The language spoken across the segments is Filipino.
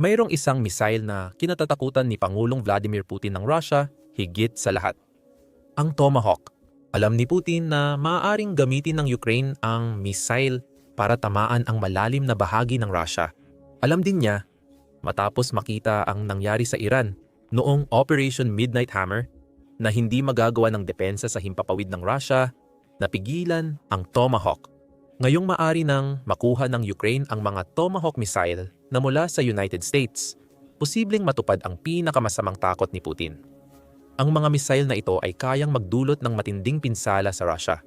mayroong isang missile na kinatatakutan ni Pangulong Vladimir Putin ng Russia higit sa lahat. Ang Tomahawk. Alam ni Putin na maaaring gamitin ng Ukraine ang missile para tamaan ang malalim na bahagi ng Russia. Alam din niya, matapos makita ang nangyari sa Iran noong Operation Midnight Hammer na hindi magagawa ng depensa sa himpapawid ng Russia, napigilan ang Tomahawk. Ngayong maari nang makuha ng Ukraine ang mga Tomahawk missile na mula sa United States, posibleng matupad ang pinakamasamang takot ni Putin. Ang mga missile na ito ay kayang magdulot ng matinding pinsala sa Russia.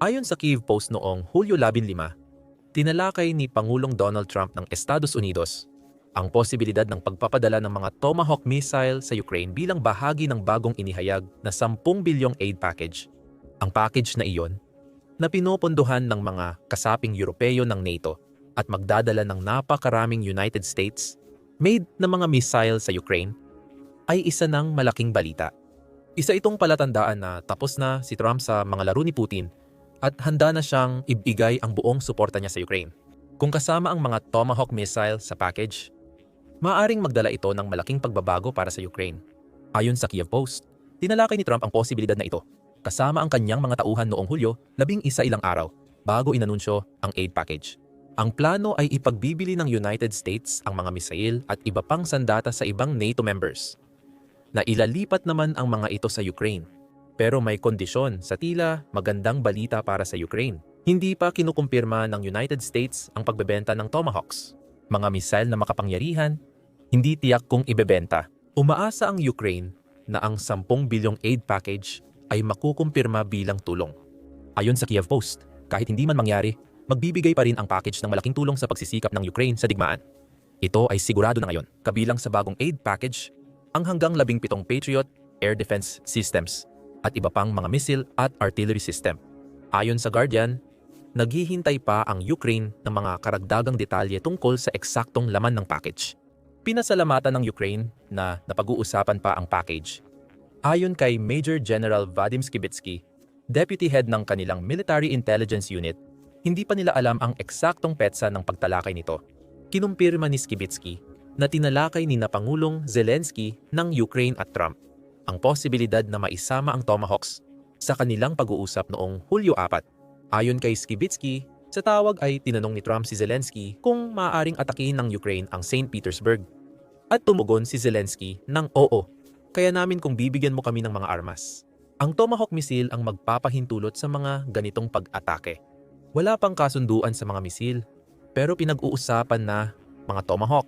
Ayon sa Kiev Post noong Hulyo 15, tinalakay ni Pangulong Donald Trump ng Estados Unidos ang posibilidad ng pagpapadala ng mga Tomahawk missile sa Ukraine bilang bahagi ng bagong inihayag na 10 bilyong aid package. Ang package na iyon na pinopondohan ng mga kasaping Europeo ng NATO at magdadala ng napakaraming United States made na mga missile sa Ukraine ay isa ng malaking balita. Isa itong palatandaan na tapos na si Trump sa mga laro ni Putin at handa na siyang ibigay ang buong suporta niya sa Ukraine. Kung kasama ang mga Tomahawk missile sa package, maaring magdala ito ng malaking pagbabago para sa Ukraine. Ayon sa Kiev Post, tinalakay ni Trump ang posibilidad na ito kasama ang kanyang mga tauhan noong Hulyo, labing isa ilang araw bago inanunsyo ang aid package. Ang plano ay ipagbibili ng United States ang mga misail at iba pang sandata sa ibang NATO members na ilalipat naman ang mga ito sa Ukraine. Pero may kondisyon sa tila magandang balita para sa Ukraine. Hindi pa kinukumpirma ng United States ang pagbebenta ng Tomahawks. Mga missile na makapangyarihan, hindi tiyak kung ibebenta. Umaasa ang Ukraine na ang 10 bilyong aid package ay makukumpirma bilang tulong. Ayon sa Kiev Post, kahit hindi man mangyari, magbibigay pa rin ang package ng malaking tulong sa pagsisikap ng Ukraine sa digmaan. Ito ay sigurado na ngayon, kabilang sa bagong aid package ang hanggang 17 Patriot air defense systems at iba pang mga missile at artillery system. Ayon sa Guardian, naghihintay pa ang Ukraine ng mga karagdagang detalye tungkol sa eksaktong laman ng package. Pinasalamatan ng Ukraine na napag-uusapan pa ang package. Ayon kay Major General Vadim Skibitsky, deputy head ng kanilang Military Intelligence Unit, hindi pa nila alam ang eksaktong petsa ng pagtalakay nito. Kinumpirma ni Skibitsky na tinalakay ni na Pangulong Zelensky ng Ukraine at Trump ang posibilidad na maisama ang Tomahawks sa kanilang pag-uusap noong Hulyo 4. Ayon kay Skibitsky, sa tawag ay tinanong ni Trump si Zelensky kung maaaring atakihin ng Ukraine ang St. Petersburg. At tumugon si Zelensky ng oo, kaya namin kung bibigyan mo kami ng mga armas. Ang Tomahawk missile ang magpapahintulot sa mga ganitong pag-atake. Wala pang kasunduan sa mga misil, pero pinag-uusapan na mga Tomahawk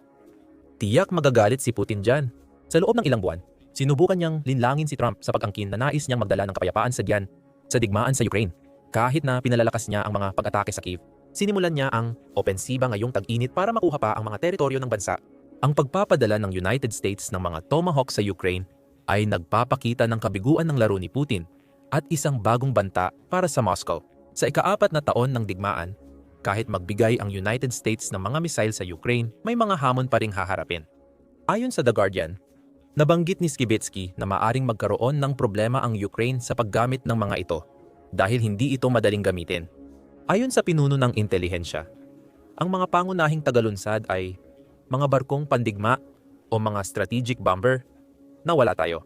Tiyak magagalit si Putin dyan. Sa loob ng ilang buwan, sinubukan niyang linlangin si Trump sa pag-angkin na nais niyang magdala ng kapayapaan sa diyan sa digmaan sa Ukraine. Kahit na pinalalakas niya ang mga pag-atake sa Kiev, sinimulan niya ang opensiba ngayong tag-init para makuha pa ang mga teritoryo ng bansa. Ang pagpapadala ng United States ng mga Tomahawk sa Ukraine ay nagpapakita ng kabiguan ng laro ni Putin at isang bagong banta para sa Moscow. Sa ikaapat na taon ng digmaan, kahit magbigay ang United States ng mga misail sa Ukraine, may mga hamon pa ring haharapin. Ayon sa The Guardian, nabanggit ni Skibitsky na maaring magkaroon ng problema ang Ukraine sa paggamit ng mga ito dahil hindi ito madaling gamitin. Ayon sa pinuno ng intelihensya, ang mga pangunahing tagalunsad ay mga barkong pandigma o mga strategic bomber na wala tayo.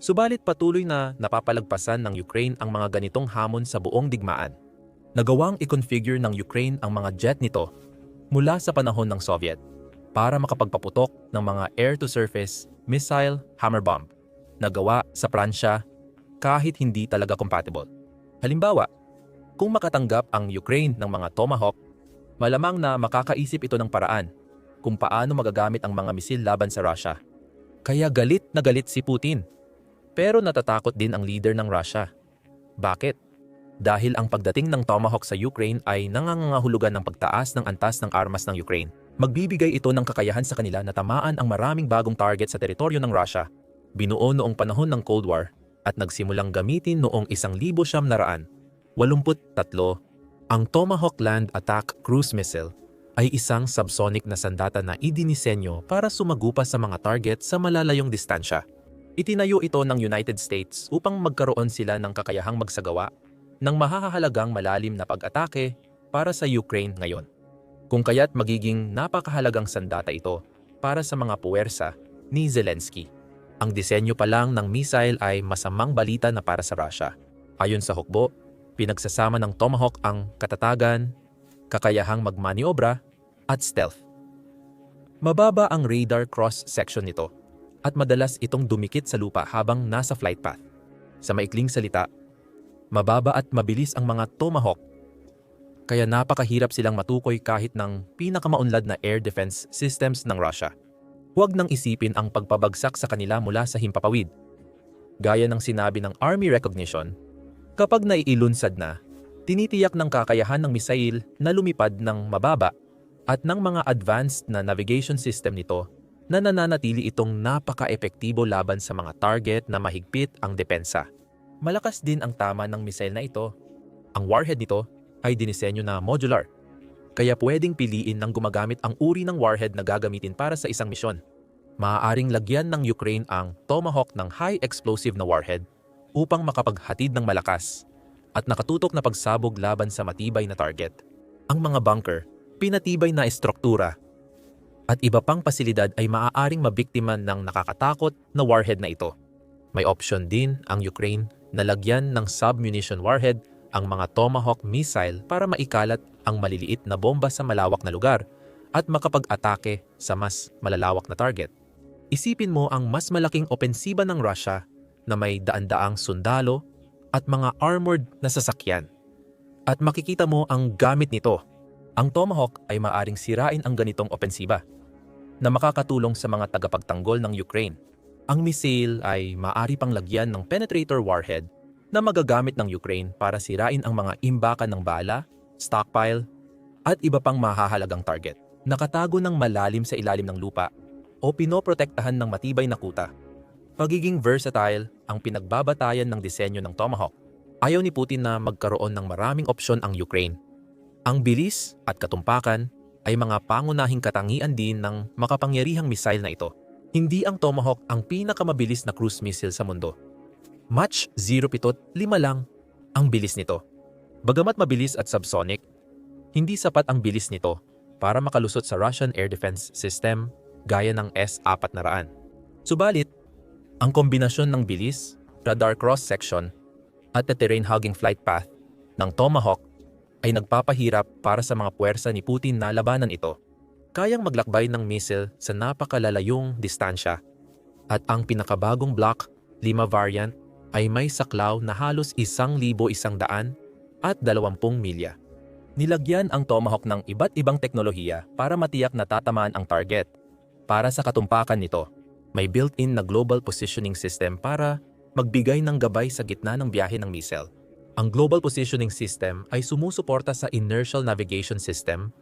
Subalit patuloy na napapalagpasan ng Ukraine ang mga ganitong hamon sa buong digmaan. Nagawang i-configure ng Ukraine ang mga jet nito mula sa panahon ng Soviet para makapagpaputok ng mga air-to-surface missile hammer bomb na gawa sa Pransya kahit hindi talaga compatible. Halimbawa, kung makatanggap ang Ukraine ng mga Tomahawk, malamang na makakaisip ito ng paraan kung paano magagamit ang mga misil laban sa Russia. Kaya galit na galit si Putin. Pero natatakot din ang leader ng Russia. Bakit? Dahil ang pagdating ng Tomahawk sa Ukraine ay nangangahulugan ng pagtaas ng antas ng armas ng Ukraine. Magbibigay ito ng kakayahan sa kanila na tamaan ang maraming bagong target sa teritoryo ng Russia. Binuo noong panahon ng Cold War at nagsimulang gamitin noong 1983. Ang Tomahawk Land Attack Cruise Missile ay isang subsonic na sandata na idinisenyo para sumagupa sa mga target sa malalayong distansya. Itinayo ito ng United States upang magkaroon sila ng kakayahang magsagawa ng mahahalagang malalim na pag-atake para sa Ukraine ngayon. Kung kaya't magiging napakahalagang sandata ito para sa mga puwersa ni Zelensky. Ang disenyo pa lang ng missile ay masamang balita na para sa Russia. Ayon sa hukbo, pinagsasama ng Tomahawk ang katatagan, kakayahang magmaniobra, at stealth. Mababa ang radar cross-section nito at madalas itong dumikit sa lupa habang nasa flight path. Sa maikling salita, mababa at mabilis ang mga Tomahawk kaya napakahirap silang matukoy kahit ng pinakamaunlad na air defense systems ng Russia. Huwag nang isipin ang pagpabagsak sa kanila mula sa himpapawid. Gaya ng sinabi ng Army Recognition, kapag naiilunsad na, tinitiyak ng kakayahan ng misail na lumipad ng mababa at ng mga advanced na navigation system nito na nananatili itong napaka-epektibo laban sa mga target na mahigpit ang depensa. Malakas din ang tama ng misail na ito. Ang warhead nito ay dinisenyo na modular, kaya pwedeng piliin ng gumagamit ang uri ng warhead na gagamitin para sa isang misyon. Maaaring lagyan ng Ukraine ang Tomahawk ng high explosive na warhead upang makapaghatid ng malakas at nakatutok na pagsabog laban sa matibay na target. Ang mga bunker, pinatibay na estruktura, at iba pang pasilidad ay maaaring mabiktima ng nakakatakot na warhead na ito. May option din ang Ukraine na lagyan ng submunition warhead ang mga Tomahawk missile para maikalat ang maliliit na bomba sa malawak na lugar at makapag-atake sa mas malalawak na target. Isipin mo ang mas malaking opensiba ng Russia na may daan-daang sundalo at mga armored na sasakyan. At makikita mo ang gamit nito. Ang Tomahawk ay maaring sirain ang ganitong opensiba na makakatulong sa mga tagapagtanggol ng Ukraine. Ang missile ay maaari pang lagyan ng penetrator warhead na magagamit ng Ukraine para sirain ang mga imbakan ng bala, stockpile, at iba pang mahahalagang target. Nakatago ng malalim sa ilalim ng lupa o pinoprotektahan ng matibay na kuta. Pagiging versatile ang pinagbabatayan ng disenyo ng Tomahawk. Ayaw ni Putin na magkaroon ng maraming opsyon ang Ukraine. Ang bilis at katumpakan ay mga pangunahing katangian din ng makapangyarihang missile na ito. Hindi ang Tomahawk ang pinakamabilis na cruise missile sa mundo. Mach 0.5 lang ang bilis nito. Bagamat mabilis at subsonic, hindi sapat ang bilis nito para makalusot sa Russian air defense system gaya ng S-400. Subalit, ang kombinasyon ng bilis, radar cross-section, at the terrain-hugging flight path ng Tomahawk ay nagpapahirap para sa mga puwersa ni Putin na labanan ito. Kayang maglakbay ng missile sa napakalalayong distansya at ang pinakabagong Block 5 variant ay may saklaw na halos 1,100 at 20 milya. Nilagyan ang Tomahawk ng iba't ibang teknolohiya para matiyak na tatamaan ang target. Para sa katumpakan nito, may built-in na global positioning system para magbigay ng gabay sa gitna ng biyahe ng missile. Ang Global Positioning System ay sumusuporta sa Inertial Navigation System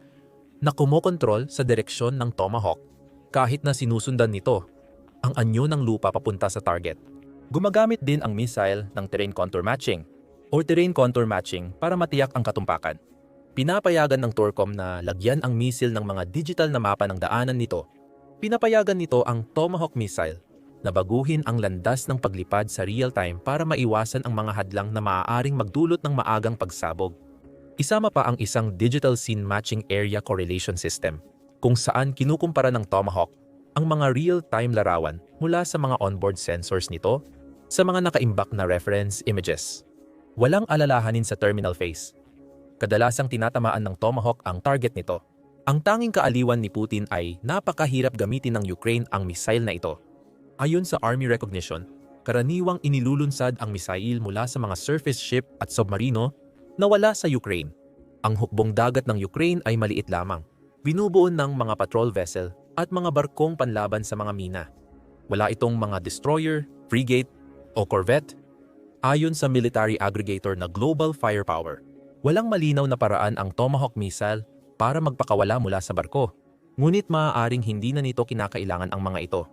na kumokontrol sa direksyon ng Tomahawk kahit na sinusundan nito ang anyo ng lupa papunta sa target. Gumagamit din ang missile ng terrain contour matching o terrain contour matching para matiyak ang katumpakan. Pinapayagan ng Torcom na lagyan ang missile ng mga digital na mapa ng daanan nito. Pinapayagan nito ang Tomahawk missile na baguhin ang landas ng paglipad sa real time para maiwasan ang mga hadlang na maaaring magdulot ng maagang pagsabog. Isama pa ang isang Digital Scene Matching Area Correlation System kung saan kinukumpara ng Tomahawk ang mga real-time larawan mula sa mga onboard sensors nito sa mga nakaimbak na reference images. Walang alalahanin sa terminal phase. Kadalasang tinatamaan ng Tomahawk ang target nito. Ang tanging kaaliwan ni Putin ay napakahirap gamitin ng Ukraine ang missile na ito Ayon sa Army recognition, karaniwang inilulunsad ang misail mula sa mga surface ship at submarino na wala sa Ukraine. Ang hukbong dagat ng Ukraine ay maliit lamang, binubuo ng mga patrol vessel at mga barkong panlaban sa mga mina. Wala itong mga destroyer, frigate, o corvette. Ayon sa military aggregator na Global Firepower, walang malinaw na paraan ang Tomahawk missile para magpakawala mula sa barko. Ngunit maaaring hindi na nito kinakailangan ang mga ito.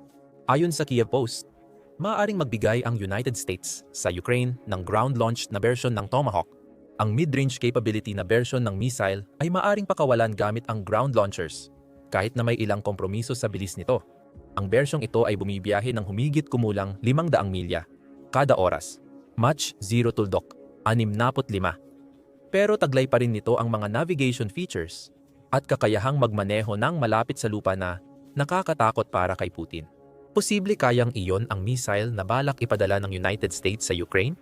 Ayon sa Kiev Post, maaaring magbigay ang United States sa Ukraine ng ground-launched na version ng Tomahawk. Ang mid-range capability na version ng missile ay maaaring pakawalan gamit ang ground launchers, kahit na may ilang kompromiso sa bilis nito. Ang bersyong ito ay bumibiyahe ng humigit kumulang 500 milya kada oras. Mach 0 tuldok, 65. Pero taglay pa rin nito ang mga navigation features at kakayahang magmaneho ng malapit sa lupa na nakakatakot para kay Putin. Posible kayang iyon ang missile na balak ipadala ng United States sa Ukraine?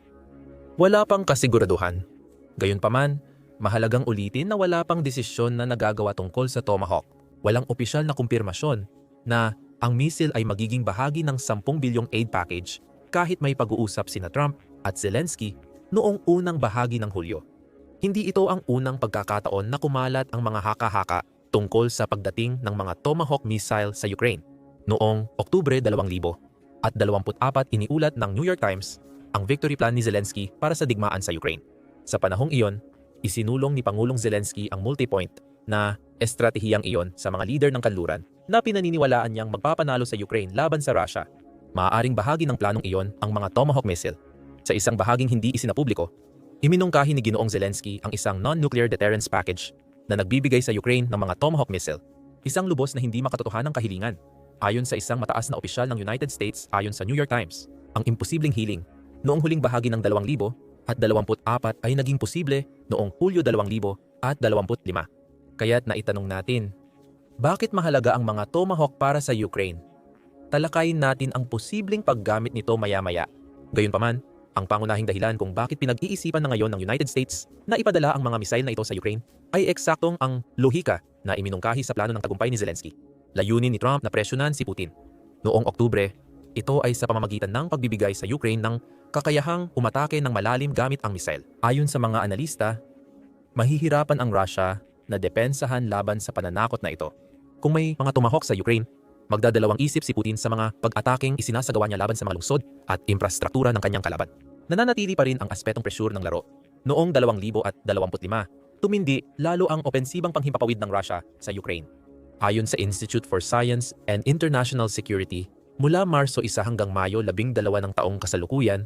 Wala pang kasiguraduhan. Gayunpaman, mahalagang ulitin na wala pang desisyon na nagagawa tungkol sa Tomahawk. Walang opisyal na kumpirmasyon na ang missile ay magiging bahagi ng 10 bilyong aid package kahit may pag-uusap sina Trump at Zelensky noong unang bahagi ng Hulyo. Hindi ito ang unang pagkakataon na kumalat ang mga haka-haka tungkol sa pagdating ng mga Tomahawk missile sa Ukraine. Noong Oktubre 2000 at 24 iniulat ng New York Times ang victory plan ni Zelensky para sa digmaan sa Ukraine. Sa panahong iyon, isinulong ni Pangulong Zelensky ang multipoint na estratehiyang iyon sa mga leader ng kanluran na pinaniniwalaan niyang magpapanalo sa Ukraine laban sa Russia. Maaaring bahagi ng planong iyon ang mga Tomahawk missile. Sa isang bahaging hindi isinapubliko, iminungkahi ni Ginoong Zelensky ang isang non-nuclear deterrence package na nagbibigay sa Ukraine ng mga Tomahawk missile. Isang lubos na hindi makatotohanang kahilingan. Ayon sa isang mataas na opisyal ng United States ayon sa New York Times, ang imposibleng hiling noong huling bahagi ng 2000 at 24 ay naging posible noong Hulyo 2000 at 25. Kaya't naitanong natin, bakit mahalaga ang mga Tomahawk para sa Ukraine? Talakayin natin ang posibleng paggamit nito maya-maya. Gayunpaman, ang pangunahing dahilan kung bakit pinag-iisipan na ngayon ng United States na ipadala ang mga misail na ito sa Ukraine ay eksaktong ang lohika na iminungkahi sa plano ng tagumpay ni Zelensky. Layunin ni Trump na presyonan si Putin. Noong Oktubre, ito ay sa pamamagitan ng pagbibigay sa Ukraine ng kakayahang umatake ng malalim gamit ang misail. Ayon sa mga analista, mahihirapan ang Russia na depensahan laban sa pananakot na ito. Kung may mga tumahok sa Ukraine, magdadalawang isip si Putin sa mga pag-ataking isinasagawa niya laban sa mga lungsod at infrastruktura ng kanyang kalaban. Nananatili pa rin ang aspetong presyur ng laro. Noong 2025, tumindi lalo ang opensibang panghimpapawid ng Russia sa Ukraine. Ayon sa Institute for Science and International Security, mula Marso 1 hanggang Mayo 12 ng taong kasalukuyan,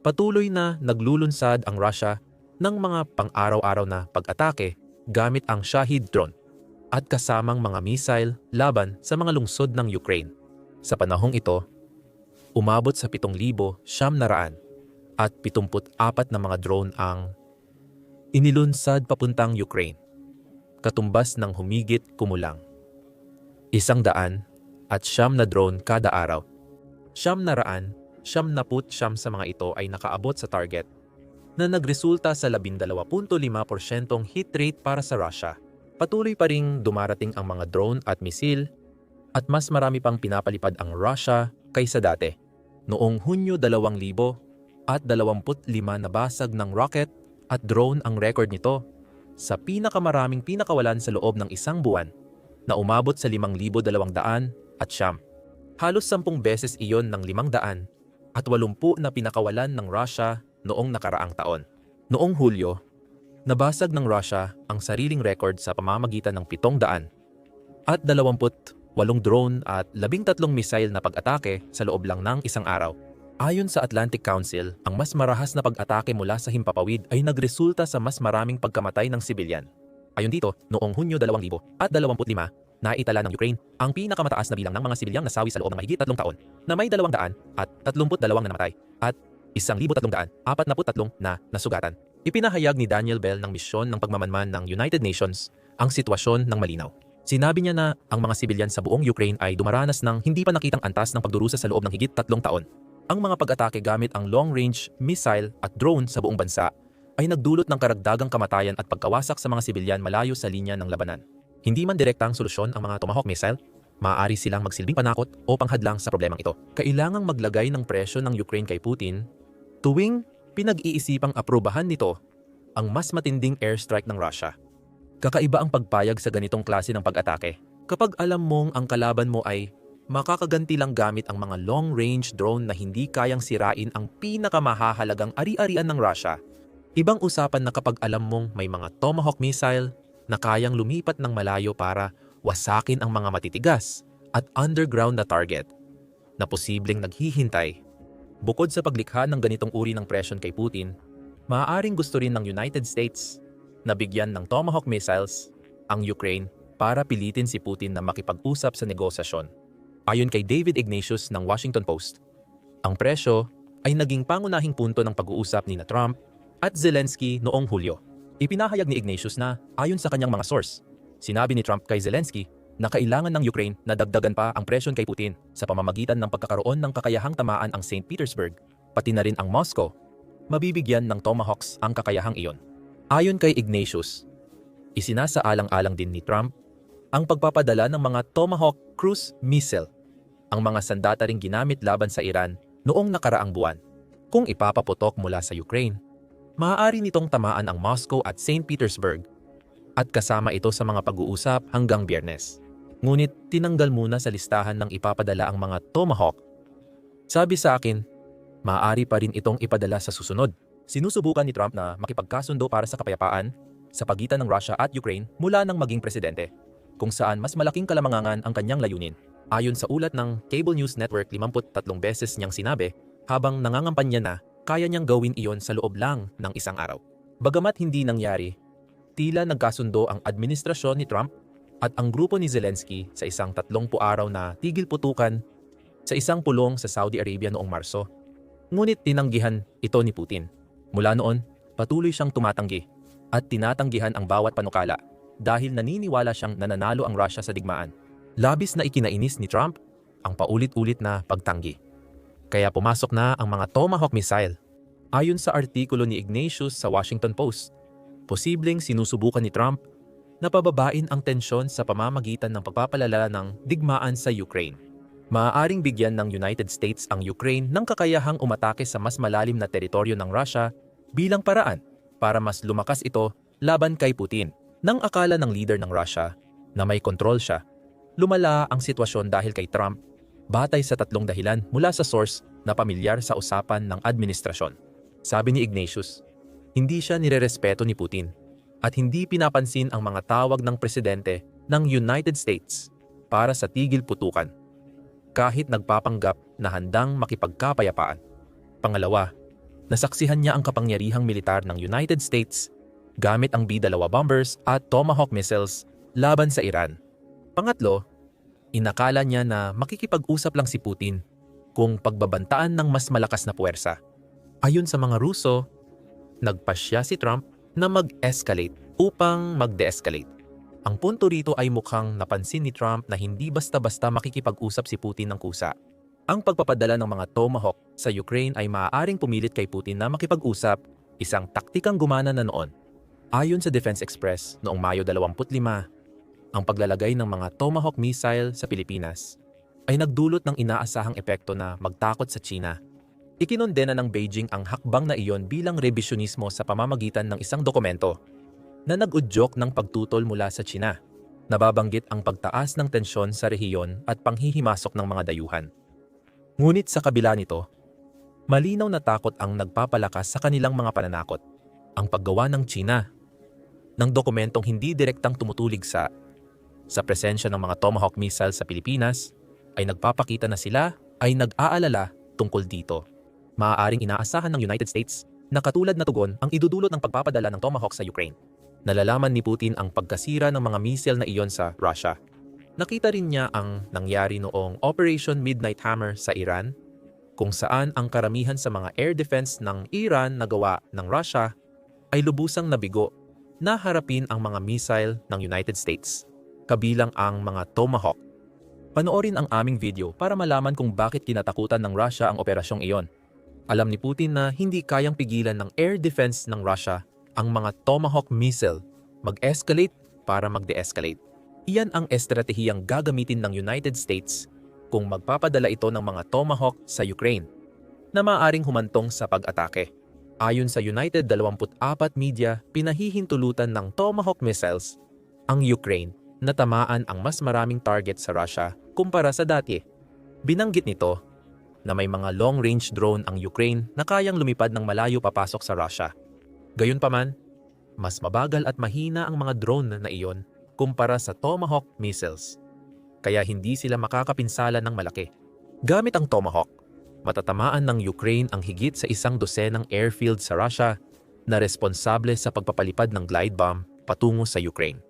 patuloy na naglulunsad ang Russia ng mga pang-araw-araw na pag-atake gamit ang Shahid drone at kasamang mga missile laban sa mga lungsod ng Ukraine. Sa panahong ito, umabot sa 7,000 siyam na raan at 74 na mga drone ang inilunsad papuntang Ukraine, katumbas ng humigit kumulang. Isang daan at siyam na drone kada araw. Siyam na raan, siyam na put siyam sa mga ito ay nakaabot sa target na nagresulta sa 12.5% hit rate para sa Russia. Patuloy pa ring dumarating ang mga drone at misil at mas marami pang pinapalipad ang Russia kaysa dati. Noong Hunyo 2000 at 25 nabasag ng rocket at drone ang record nito sa pinakamaraming pinakawalan sa loob ng isang buwan na umabot sa 5,200 at siyam. Halos 10 beses iyon ng 500 at 80 na pinakawalan ng Russia noong nakaraang taon. Noong Hulyo, nabasag ng Russia ang sariling record sa pamamagitan ng 700 at 28 drone at 13 missile na pag-atake sa loob lang ng isang araw. Ayon sa Atlantic Council, ang mas marahas na pag-atake mula sa himpapawid ay nagresulta sa mas maraming pagkamatay ng sibilyan. Ayon dito, noong Hunyo 2000 at 25, naitala ng Ukraine ang pinakamataas na bilang ng mga sibilyang nasawi sa loob ng mahigit tatlong taon na may 200 at 32 na namatay at 1,343 na nasugatan. Ipinahayag ni Daniel Bell ng misyon ng pagmamanman ng United Nations ang sitwasyon ng malinaw. Sinabi niya na ang mga sibilyan sa buong Ukraine ay dumaranas ng hindi pa nakitang antas ng pagdurusa sa loob ng higit tatlong taon. Ang mga pag-atake gamit ang long-range missile at drone sa buong bansa ay nagdulot ng karagdagang kamatayan at pagkawasak sa mga sibilyan malayo sa linya ng labanan. Hindi man direktang solusyon ang mga Tomahawk missile, maaari silang magsilbing panakot o panghadlang sa problemang ito. Kailangang maglagay ng presyo ng Ukraine kay Putin tuwing pinag-iisipang aprubahan nito ang mas matinding airstrike ng Russia. Kakaiba ang pagpayag sa ganitong klase ng pag-atake. Kapag alam mong ang kalaban mo ay makakaganti lang gamit ang mga long-range drone na hindi kayang sirain ang pinakamahahalagang ari-arian ng Russia. Ibang usapan na kapag alam mong may mga Tomahawk missile na kayang lumipat ng malayo para wasakin ang mga matitigas at underground na target na posibleng naghihintay. Bukod sa paglikha ng ganitong uri ng presyon kay Putin, maaaring gusto rin ng United States na bigyan ng Tomahawk missiles ang Ukraine para pilitin si Putin na makipag-usap sa negosasyon. Ayon kay David Ignatius ng Washington Post, ang presyo ay naging pangunahing punto ng pag-uusap ni na Trump at Zelensky noong Hulyo. Ipinahayag ni Ignatius na ayon sa kanyang mga source, sinabi ni Trump kay Zelensky na kailangan ng Ukraine na dagdagan pa ang presyon kay Putin sa pamamagitan ng pagkakaroon ng kakayahang tamaan ang St. Petersburg, pati na rin ang Moscow, mabibigyan ng Tomahawks ang kakayahang iyon. Ayon kay Ignatius, isinasaalang-alang din ni Trump ang pagpapadala ng mga Tomahawk cruise missile, ang mga sandata ring ginamit laban sa Iran noong nakaraang buwan. Kung ipapaputok mula sa Ukraine, maaari nitong tamaan ang Moscow at St. Petersburg at kasama ito sa mga pag-uusap hanggang biyernes. Ngunit tinanggal muna sa listahan ng ipapadala ang mga Tomahawk. Sabi sa akin, maaari pa rin itong ipadala sa susunod. Sinusubukan ni Trump na makipagkasundo para sa kapayapaan sa pagitan ng Russia at Ukraine mula nang maging presidente, kung saan mas malaking kalamangangan ang kanyang layunin. Ayon sa ulat ng Cable News Network 53 beses niyang sinabi habang nangangampanya na kaya niyang gawin iyon sa loob lang ng isang araw. Bagamat hindi nangyari, tila nagkasundo ang administrasyon ni Trump at ang grupo ni Zelensky sa isang tatlong araw na tigil putukan sa isang pulong sa Saudi Arabia noong Marso. Ngunit tinanggihan ito ni Putin. Mula noon, patuloy siyang tumatanggi at tinatanggihan ang bawat panukala dahil naniniwala siyang nananalo ang Russia sa digmaan. Labis na ikinainis ni Trump ang paulit-ulit na pagtanggi. Kaya pumasok na ang mga Tomahawk missile. Ayon sa artikulo ni Ignatius sa Washington Post, posibleng sinusubukan ni Trump na pababain ang tensyon sa pamamagitan ng pagpapalala ng digmaan sa Ukraine. Maaaring bigyan ng United States ang Ukraine ng kakayahang umatake sa mas malalim na teritoryo ng Russia bilang paraan para mas lumakas ito laban kay Putin. Nang akala ng leader ng Russia na may kontrol siya, lumala ang sitwasyon dahil kay Trump batay sa tatlong dahilan mula sa source na pamilyar sa usapan ng administrasyon. Sabi ni Ignatius, hindi siya nirerespeto ni Putin at hindi pinapansin ang mga tawag ng presidente ng United States para sa tigil putukan kahit nagpapanggap na handang makipagkapayapaan. Pangalawa, nasaksihan niya ang kapangyarihang militar ng United States gamit ang B-2 bombers at Tomahawk missiles laban sa Iran. Pangatlo, inakala niya na makikipag-usap lang si Putin kung pagbabantaan ng mas malakas na puwersa. Ayon sa mga Ruso, nagpasya si Trump na mag-escalate upang mag-de-escalate. Ang punto rito ay mukhang napansin ni Trump na hindi basta-basta makikipag-usap si Putin ng kusa. Ang pagpapadala ng mga Tomahawk sa Ukraine ay maaaring pumilit kay Putin na makipag-usap, isang taktikang gumana na noon. Ayon sa Defense Express noong Mayo 25, ang paglalagay ng mga Tomahawk missile sa Pilipinas ay nagdulot ng inaasahang epekto na magtakot sa China. Ikinondena ng Beijing ang hakbang na iyon bilang revisionismo sa pamamagitan ng isang dokumento na nag-udyok ng pagtutol mula sa China. Nababanggit ang pagtaas ng tensyon sa rehiyon at panghihimasok ng mga dayuhan. Ngunit sa kabila nito, malinaw na takot ang nagpapalakas sa kanilang mga pananakot. Ang paggawa ng China ng dokumentong hindi direktang tumutulig sa sa presensya ng mga Tomahawk missile sa Pilipinas ay nagpapakita na sila ay nag-aalala tungkol dito. Maaaring inaasahan ng United States na katulad na tugon ang idudulot ng pagpapadala ng Tomahawk sa Ukraine nalalaman ni Putin ang pagkasira ng mga missile na iyon sa Russia. Nakita rin niya ang nangyari noong Operation Midnight Hammer sa Iran, kung saan ang karamihan sa mga air defense ng Iran na gawa ng Russia ay lubusang nabigo na harapin ang mga missile ng United States, kabilang ang mga Tomahawk. Panoorin ang aming video para malaman kung bakit kinatakutan ng Russia ang operasyong iyon. Alam ni Putin na hindi kayang pigilan ng air defense ng Russia ang mga Tomahawk missile mag-escalate para mag-de-escalate. Iyan ang estratehiyang gagamitin ng United States kung magpapadala ito ng mga Tomahawk sa Ukraine na maaaring humantong sa pag-atake. Ayon sa United 24 Media, pinahihintulutan ng Tomahawk missiles ang Ukraine na tamaan ang mas maraming target sa Russia kumpara sa dati. Binanggit nito na may mga long-range drone ang Ukraine na kayang lumipad ng malayo papasok sa Russia Gayunpaman, mas mabagal at mahina ang mga drone na iyon kumpara sa Tomahawk missiles. Kaya hindi sila makakapinsala ng malaki. Gamit ang Tomahawk, matatamaan ng Ukraine ang higit sa isang dosenang airfield sa Russia na responsable sa pagpapalipad ng glide bomb patungo sa Ukraine.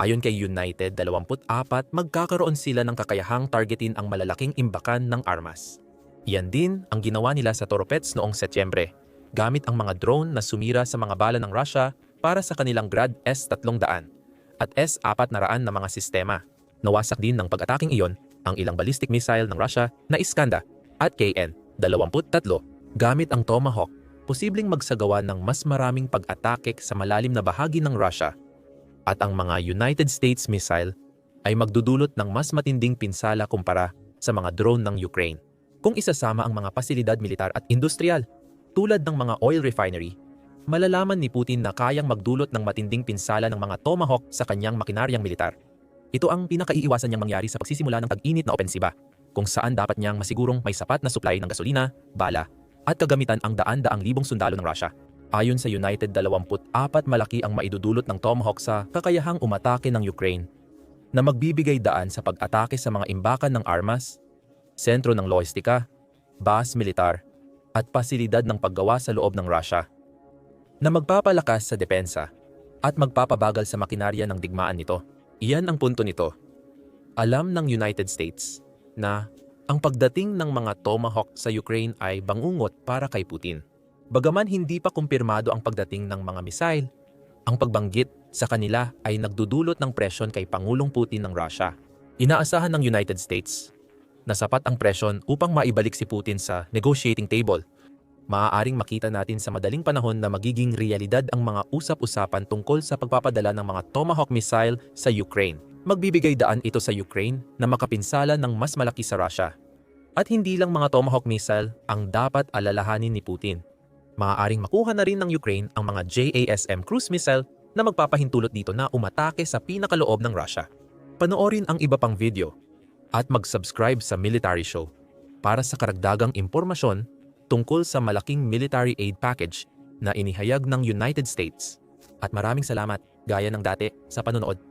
Ayon kay United 24, magkakaroon sila ng kakayahang targetin ang malalaking imbakan ng armas. Iyan din ang ginawa nila sa Toropets noong Setyembre gamit ang mga drone na sumira sa mga bala ng Russia para sa kanilang Grad S-300 at S-400 na mga sistema. Nawasak din ng pag-ataking iyon ang ilang ballistic missile ng Russia na Iskanda at KN-23 gamit ang Tomahawk posibleng magsagawa ng mas maraming pag-atake sa malalim na bahagi ng Russia at ang mga United States missile ay magdudulot ng mas matinding pinsala kumpara sa mga drone ng Ukraine. Kung isasama ang mga pasilidad militar at industrial tulad ng mga oil refinery, malalaman ni Putin na kayang magdulot ng matinding pinsala ng mga Tomahawk sa kanyang makinaryang militar. Ito ang pinakaiiwasan niyang mangyari sa pagsisimula ng tag-init na opensiba, kung saan dapat niyang masigurong may sapat na supply ng gasolina, bala, at kagamitan ang daan-daang libong sundalo ng Russia. Ayon sa United 24 malaki ang maidudulot ng Tomahawk sa kakayahang umatake ng Ukraine na magbibigay daan sa pag-atake sa mga imbakan ng armas, sentro ng lohistika, base militar, at pasilidad ng paggawa sa loob ng Russia na magpapalakas sa depensa at magpapabagal sa makinarya ng digmaan nito. Iyan ang punto nito. Alam ng United States na ang pagdating ng mga Tomahawk sa Ukraine ay bangungot para kay Putin. Bagaman hindi pa kumpirmado ang pagdating ng mga missile, ang pagbanggit sa kanila ay nagdudulot ng presyon kay Pangulong Putin ng Russia. Inaasahan ng United States na sapat ang presyon upang maibalik si Putin sa negotiating table. Maaaring makita natin sa madaling panahon na magiging realidad ang mga usap-usapan tungkol sa pagpapadala ng mga Tomahawk missile sa Ukraine. Magbibigay daan ito sa Ukraine na makapinsala ng mas malaki sa Russia. At hindi lang mga Tomahawk missile ang dapat alalahanin ni Putin. Maaaring makuha na rin ng Ukraine ang mga JASM cruise missile na magpapahintulot dito na umatake sa pinakaloob ng Russia. Panoorin ang iba pang video at mag-subscribe sa Military Show para sa karagdagang impormasyon tungkol sa malaking military aid package na inihayag ng United States. At maraming salamat gaya ng dati sa panonood.